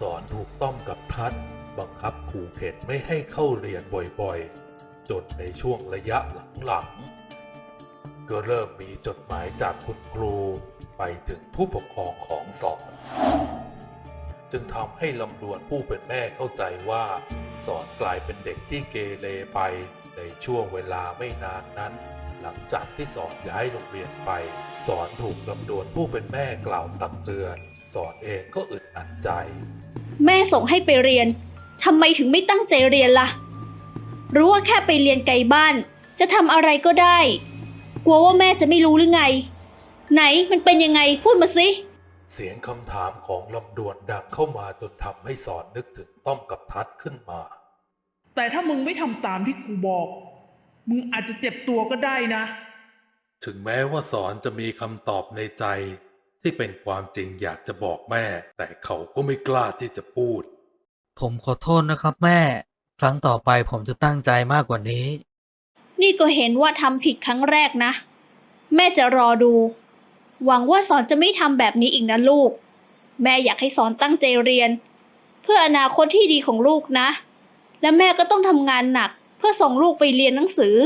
สอนถูกต้องกับทัดบังคับขู่เข็นไม่ให้เข้าเรียนบ่อยๆ จนในช่วงระยะหลังๆ ก็เริ่มมีจดหมายจากคุณครูไปถึงผู้ปกครองของสอน จึงทำให้ลำดวนผู้เป็นแม่เข้าใจว่าสอนกลายเป็นเด็กที่เกเรไปในช่วงเวลาไม่นานนั้น หลังจากที่สอนย้ายโรงเรียนไป สอนถูกลำดวนผู้เป็นแม่กล่าวตักเตือน สอนเองก็อึดอัดใจ แม่ส่งให้ไปเรียนทำไมถึงไม่ตั้งใจเรียนล่ะ รู้ว่าแค่ไปเรียนไกลบ้าน จะทำอะไรก็ได้ กลัวว่าแม่จะไม่รู้หรือไง ไหนมันเป็นยังไงพูดมาสิ เสียงคำถามของลำดวนดังเข้ามาจนทำให้สอนนึกถึงต้อมกับทัดขึ้นมา แต่ถ้ามึงไม่ทำตามที่กูบอก มึงอาจจะเจ็บตัวก็ได้นะ ถึงแม้ว่าสอนจะมีคำตอบในใจ ที่เป็นความจริงอยากจะบอกแม่ แต่เขาก็ไม่กล้าที่จะพูด ผมขอโทษนะครับแม่ ครั้งต่อไปผมจะตั้งใจมากกว่านี้ นี่ก็เห็นว่าทำผิดครั้งแรกนะ แม่จะรอดู หวังว่าสอนจะไม่ทำแบบนี้อีกนะลูก แม่อยากให้สอนตั้งใจเรียน เพื่ออนาคตที่ดีของลูกนะ และแม่ก็ต้องทำงานหนัก เพื่อส่งลูกไปเรียนหนังสือ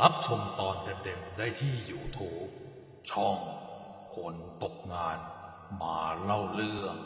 รับชมตอนเต็มๆได้ที่ YouTube ช่อง คนตกงานมาเล่าเรื่อง